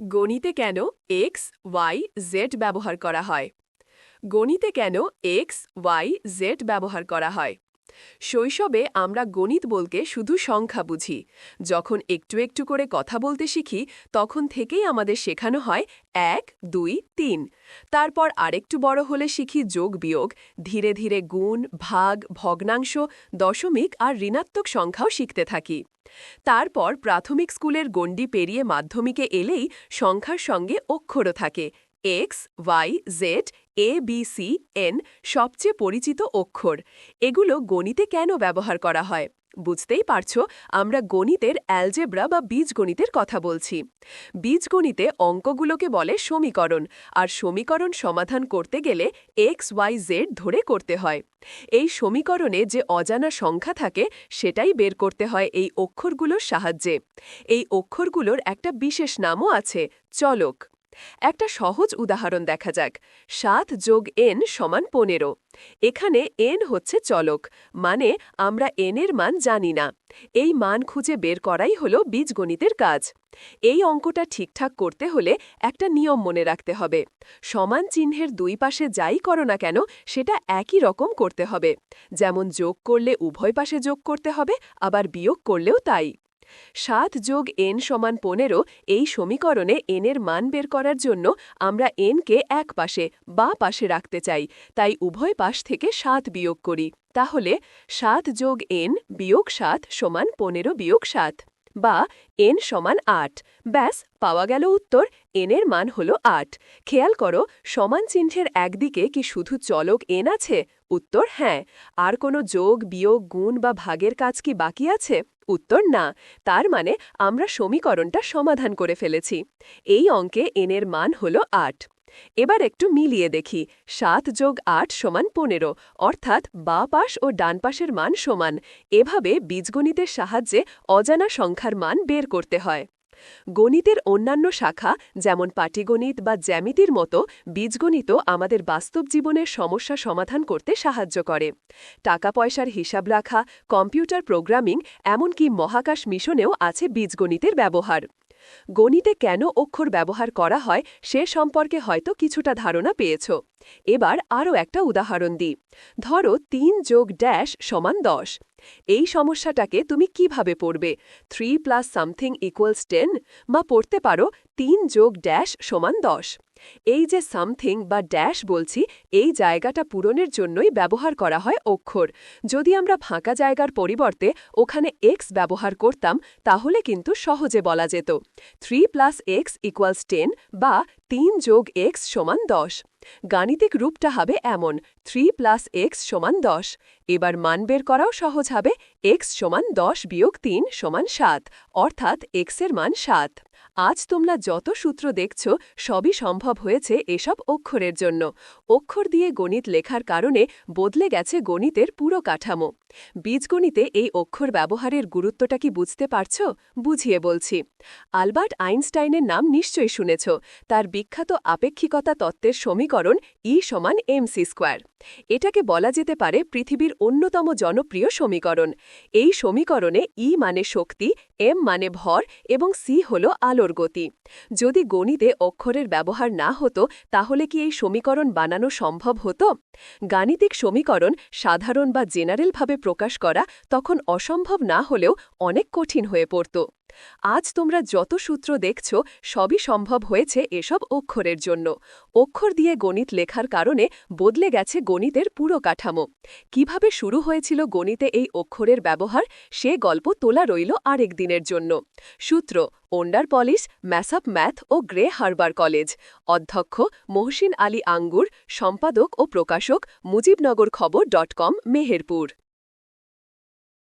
গণিতে কেন x, Y, Z ব্যবহার করা হয়? গণিতে কেন এক্স, ওয়াই, জেড ব্যবহার করা হয়? শৈশবে আমরা গণিত বলকে শুধু সংখ্যা বুঝি। যখন একটু একটু করে কথা বলতে শিখি, তখন থেকেই আমাদের শেখানো হয় এক, দুই, তিন। তারপর আরেকটু বড় হলে শিখি যোগ বিয়োগ, ধীরে ধীরে গুণ, ভাগ, ভগ্নাংশ, দশমিক আর ঋণাত্মক সংখ্যাও শিখতে থাকি। তারপর প্রাথমিক স্কুলের গণ্ডি পেরিয়ে মাধ্যমিকে এলেই সংখ্যার সঙ্গে অক্ষরও থাকে। X Y Z A B C N সবচেয়ে পরিচিত অক্ষর। এগুলো গণিতে কেন ব্যবহার করা হয়? বুঝতেই পারছ, আমরা গণিতের অ্যালজেব্রা বা বীজগণিতের কথা বলছি। বীজগণিতে অঙ্কগুলোকে বলে সমীকরণ, আর সমীকরণ সমাধান করতে গেলে এক্স ওয়াই জেড ধরে করতে হয়। এই সমীকরণে যে অজানা সংখ্যা থাকে, সেটাই বের করতে হয় এই অক্ষরগুলোর সাহায্যে। এই অক্ষরগুলোর একটা বিশেষ নামও আছে, চলক। একটা সহজ উদাহরণ দেখা যাক। সাত যোগ এন সমান পনেরো। এখানে এন হচ্ছে চলক মানে আমরা এন এর মান জানি না। এই মান খুঁজে বের করাই হল বীজগণিতের কাজ। এই অঙ্কটা ঠিকঠাক করতে হলে একটা নিয়ম মনে রাখতে হবে। সমান চিহ্নের দুই পাশে যাই করো না কেন, সেটা একই রকম করতে হবে। যেমন যোগ করলে উভয় পাশে যোগ করতে হবে, আবার বিয়োগ করলেও তাই। সাত যোগ এন সমান পনেরো, এই সমীকরণে এনের মান বের করার জন্য আমরা এনকে এক পাশে বা পাশে রাখতে চাই, তাই উভয় পাশ থেকে সাত বিয়োগ করি। তাহলে সাত যোগ এন বিয়োগ সাত সমান পনেরো বিয়োগ সাত। বা এন সমান আট। ব্যাস, পাওয়া গেল উত্তর এনের মান হল আট। খেয়াল করো, সমান চিহ্নের একদিকে কি শুধু চলক এন আছে? উত্তর হ্যাঁ। আর কোনো যোগ, বিয়োগ, গুণ বা ভাগের কাজ কি বাকি আছে? উত্তর না। তার মানে আমরা সমীকরণটা সমাধান করে ফেলেছি। এই অঙ্কে এনের মান হল আট। এবার একটু মিলিয়ে দেখি। সাত যোগ আট সমান পনেরো, অর্থাৎ বা পাশ ও ডান পাশের মান সমান। এভাবে বীজগণিতের সাহায্যে অজানা সংখ্যার মান বের করতে হয়। গণিতের অন্যান্য শাখা, যেমন পাটিগণিত বা জ্যামিতির মতো, বীজগণিত আমাদের বাস্তব জীবনের সমস্যা সমাধান করতে সাহায্য করে। টাকা পয়সার হিসাব রাখা, কম্পিউটার প্রোগ্রামিং, এমনকি মহাকাশ মিশনেও আছে বীজগণিতের ব্যবহার। গণিতে কেন অক্ষর ব্যবহার করা হয় সে সম্পর্কে হয়তো কিছুটা ধারণা পেয়েছ। এবার আরও একটা উদাহরণ দিই। ধরো তিন যোগ ড্যাশ সমান দশ। এই সমস্যাটাকে তুমি কীভাবে পড়বে? Three plus something equals ten বা পড়তে পারো তিন যোগ ড্যাশ সমান দশ। এই যে সামথিং বা ড্যাশ বলছি, এই জায়গাটা পূরণের জন্যই ব্যবহার করা হয় অক্ষর। যদি আমরা ফাঁকা জায়গার পরিবর্তে ওখানে এক্স ব্যবহার করতাম, তাহলে কিন্তু সহজে বলা যেত। Three plus X equals ten বা তিন যোগ এক্স সমান দশ। গাণিতিক রূপটা হবে এমন থ্রি প্লাস এক্স সমান দশ। এবার মান বের করাও সহজ হবে। এক্স সমান দশ বিয়োগ তিন সমান সাত, অর্থাৎ এক্সের মান সাত। আজ তোমরা যত সূত্র দেখছ, সবই সম্ভব হয়েছে এসব অক্ষরের জন্য। অক্ষর দিয়ে গণিত লেখার কারণে বদলে গেছে গণিতের পুরো কাঠামো। বীজগণিতে এই অক্ষর ব্যবহারের গুরুত্বটা কি বুঝতে পারছ? বুঝিয়ে বলছি। আলবার্ট আইনস্টাইনের নাম নিশ্চয়ই শুনেছ। তার বিখ্যাত আপেক্ষিকতা তত্ত্বের সমীকরণ ই সমান এমসি স্কোয়ার এটাকে বলা যেতে পারে পৃথিবীর অন্যতম জনপ্রিয় সমীকরণ। এই সমীকরণে ই মানে শক্তি, এম মানে ভর এবং সি হল আলোর গতি। যদি গণিতে অক্ষরের ব্যবহার না হতো, তাহলে কি এই সমীকরণ বানানো সম্ভব হতো? গাণিতিক সমীকরণ সাধারণ বা জেনারেলভাবে প্রকাশ করা তখন অসম্ভব না হলেও অনেক কঠিন হয়ে পড়ত। আজ তোমরা যত সূত্র দেখছ, সবই সম্ভব হয়েছে এসব অক্ষরের জন্য। অক্ষর দিয়ে গণিত লেখার কারণে বদলে গেছে গণিতের পুরো কাঠামো কীভাবে শুরু হয়েছিল গণিতে এই অক্ষরের ব্যবহার, সে গল্প তোলা রইল আরেক দিনের জন্য। সূত্র ওন্ডার পলিশ ম্যাসাপ ম্যাথ ও গ্রে হারবার কলেজ। অধ্যক্ষ, মহসিন আলী আঙ্গুর, সম্পাদক ও প্রকাশক, মুজিবনগর খবর ডট কম, মেহেরপুর।